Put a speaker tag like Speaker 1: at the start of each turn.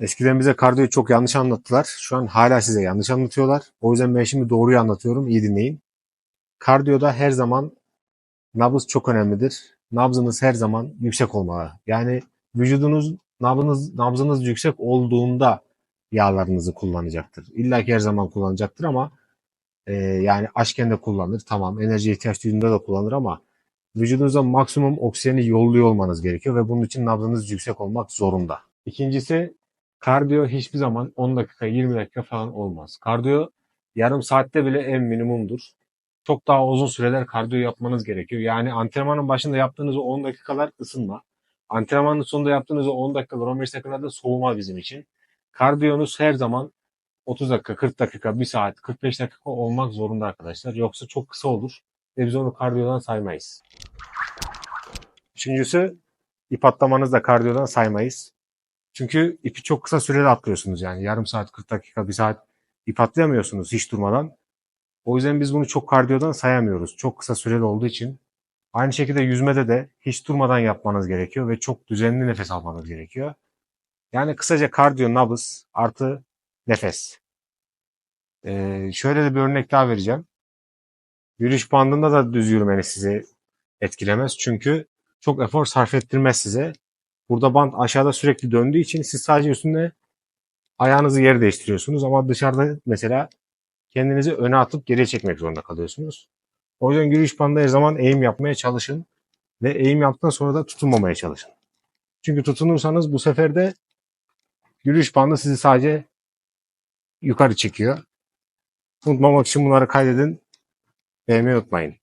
Speaker 1: Eskiden bize kardiyoyu çok yanlış anlattılar. Şu an hala size yanlış anlatıyorlar. O yüzden ben şimdi doğruyu anlatıyorum. İyi dinleyin. Kardiyoda her zaman nabız çok önemlidir. Nabzınız her zaman yüksek olmalı. Yani vücudunuz nabzınız, nabzınız yüksek olduğunda yağlarınızı kullanacaktır. İlla ki her zaman kullanacaktır ama e, yani açken de kullanır. Tamam enerji ihtiyaç duyduğunda da kullanır ama vücudunuza maksimum oksijeni yolluyor olmanız gerekiyor ve bunun için nabzınız yüksek olmak zorunda. İkincisi kardiyo hiçbir zaman 10 dakika 20 dakika falan olmaz. Kardiyo yarım saatte bile en minimumdur. Çok daha uzun süreler kardiyo yapmanız gerekiyor. Yani antrenmanın başında yaptığınız o 10 dakikalar ısınma. Antrenmanın sonunda yaptığınız o 10 dakikalar 15 dakikalar da soğuma bizim için. Kardiyonuz her zaman 30 dakika, 40 dakika, 1 saat, 45 dakika olmak zorunda arkadaşlar. Yoksa çok kısa olur ve biz onu kardiyodan saymayız. Üçüncüsü ip atlamanızı da kardiyodan saymayız. Çünkü ipi çok kısa sürede atlıyorsunuz yani. Yarım saat, 40 dakika, 1 saat ip atlayamıyorsunuz hiç durmadan. O yüzden biz bunu çok kardiyodan sayamıyoruz. Çok kısa süreli olduğu için. Aynı şekilde yüzmede de hiç durmadan yapmanız gerekiyor ve çok düzenli nefes almanız gerekiyor. Yani kısaca kardiyo, nabız artı nefes. Ee, şöyle de bir örnek daha vereceğim. Yürüyüş bandında da düz yürümeniz sizi etkilemez. Çünkü çok efor sarf ettirmez size. Burada band aşağıda sürekli döndüğü için siz sadece üstünde ayağınızı yer değiştiriyorsunuz. Ama dışarıda mesela kendinizi öne atıp geriye çekmek zorunda kalıyorsunuz. O yüzden yürüyüş bandında her zaman eğim yapmaya çalışın. Ve eğim yaptıktan sonra da tutunmamaya çalışın. Çünkü tutunursanız bu sefer de yürüyüş bandı sizi sadece yukarı çekiyor. Unutmamak için bunları kaydedin. Beğenmeyi unutmayın.